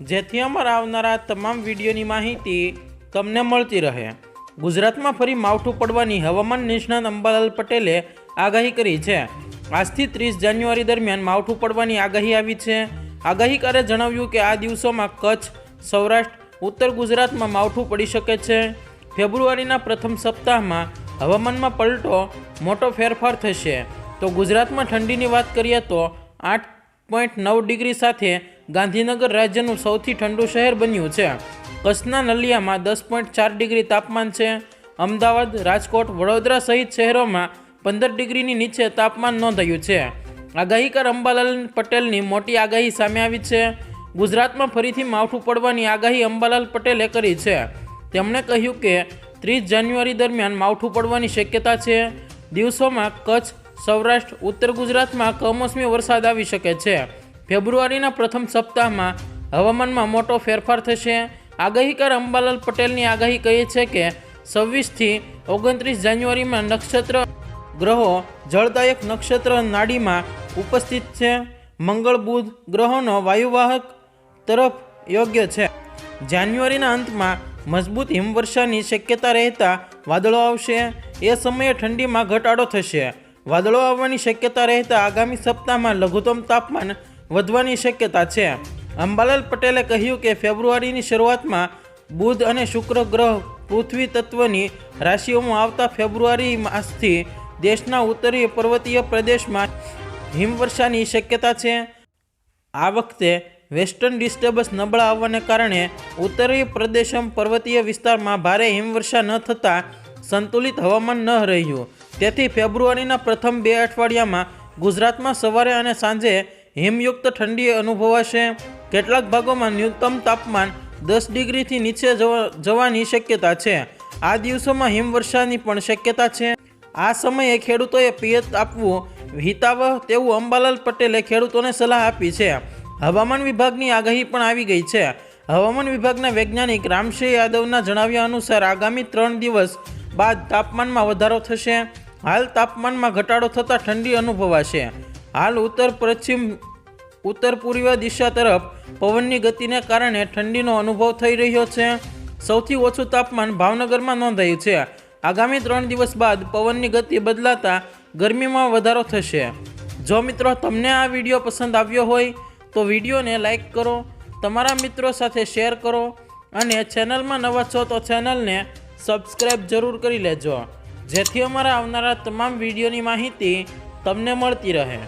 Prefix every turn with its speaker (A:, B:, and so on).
A: જેથી અમારા આવનારા તમામ વિડીયોની માહિતી તમને મળતી રહે. ગુજરાતમાં ફરી માવઠું પડવાની હવામાન નિષ્ણાત અંબાલાલ પટેલે આગાહી કરી છે. આજથી ત્રીસ જાન્યુઆરી દરમિયાન માવઠું પડવાની આગાહી આવી છે. આગાહીકારે જણાવ્યું કે આ દિવસોમાં કચ્છ, સૌરાષ્ટ્ર, ઉત્તર ગુજરાતમાં માવઠું પડી શકે છે. ફેબ્રુઆરીના પ્રથમ સપ્તાહમાં હવામાનમાં પલટો, મોટો ફેરફાર થશે. તો ગુજરાતમાં ઠંડીની વાત કરીએ તો આઠ પોઈન્ટ નવ ડિગ્રી સાથે ગાંધીનગર રાજ્યનું સૌથી ઠંડુ શહેર બન્યું છે. કચ્છના નલિયામાં દસ પોઈન્ટ ચાર ડિગ્રી તાપમાન છે. અમદાવાદ, રાજકોટ, વડોદરા સહિત શહેરોમાં પંદર ડિગ્રીની નીચે તાપમાન નોંધાયું છે. આગાહીકાર અંબાલાલ પટેલની મોટી આગાહી સામે આવી છે. ગુજરાતમાં ફરીથી માવઠું પડવાની આગાહી અંબાલાલ પટેલે કરી છે. તેમણે કહ્યું કે ત્રીસ જાન્યુઆરી દરમિયાન માવઠું પડવાની શક્યતા છે. દિવસોમાં કચ્છ, સૌરાષ્ટ્ર, ઉત્તર ગુજરાતમાં કમોસમી વરસાદ આવી શકે છે. ફેબ્રુઆરીના પ્રથમ સપ્તાહમાં હવામાનમાં મોટો ફેરફાર થશે. આગાહીકાર અંબાલાલ પટેલની આગાહી કહે છે કે છવ્વીસથી ઓગણત્રીસ જાન્યુઆરીમાં નક્ષત્ર ગ્રહો જળદાયક નક્ષત્ર નાડીમાં ઉપસ્થિત છે. મંગળ બુધ ગ્રહોનો વાયુવાહક તરફ યોગ્ય છે. જાન્યુઆરીના અંતમાં મજબૂત હિમવર્ષાની શક્યતા રહેતા વાદળો આવશે. એ સમયે ઠંડીમાં ઘટાડો થશે. વાદળો આવવાની શક્યતા રહેતા આગામી સપ્તાહમાં લઘુત્તમ તાપમાન વધવાની શક્યતા છે. અંબાલાલ પટેલે કહ્યું કે ફેબ્રુઆરીની શરૂઆતમાં બુધ અને શુક્ર ગ્રહ પૃથ્વી તત્વની રાશિઓમાં આવતા ફેબ્રુઆરી માસથી દેશના ઉત્તરીય પર્વતીય પ્રદેશમાં હિમવર્ષાની શક્યતા છે. આ વખતે વેસ્ટર્ન ડિસ્ટર્બન્સ નબળા આવવાને કારણે ઉત્તરીય પ્રદેશમ પર્વતીય વિસ્તારમાં ભારે હિમવર્ષા ન થતાં સંતુલિત હવામાન ન રહ્યું. તેથી ફેબ્રુઆરીના પ્રથમ બે અઠવાડિયામાં ગુજરાતમાં સવારે અને સાંજે હિમયુક્ત ઠંડી અનુભવાશે. કેટલાક ભાગોમાં ન્યૂનતમ તાપમાન દસ ડિગ્રીથી નીચે જવા- જવાની શક્યતા છે. આ દિવસોમાં હિમવર્ષાની પણ શક્યતા છે. આ સમયે ખેડૂતોએ પિયત આપવું હિતાવહ તેવું અંબાલાલ પટેલે ખેડૂતોને સલાહ આપી છે. હવામાન વિભાગની આગાહી પણ આવી ગઈ છે. હવામાન વિભાગના વૈજ્ઞાનિક રામસિંહ યાદવના જણાવ્યા અનુસાર આગામી ત્રણ દિવસ બાદ તાપમાનમાં વધારો થશે. હાલ તાપમાનમાં ઘટાડો થતાં ઠંડી અનુભવાશે. હાલ ઉત્તર પશ્ચિમ ઉત્તર પૂર્વ દિશા તરફ પવનની ગતિને કારણે ઠંડીનો અનુભવ થઈ રહ્યો છે. સૌથી ઓછું તાપમાન ભાવનગરમાં નોંધાયું છે. આગામી ત્રણ દિવસ બાદ પવનની ગતિ બદલાતા ગરમીમાં વધારો થશે. જો મિત્રો તમને આ વીડિયો પસંદ આવ્યો હોય, તો વિડીયોને લાઇક કરો, તમારા મિત્રો સાથે શેર કરો અને ચેનલમાં નવા છો તો ચેનલને સબસ્ક્રાઈબ જરૂર કરી લેજો. જેથી અમારા આવનારા તમામ વિડીયોની માહિતી તમને મળતી રહે.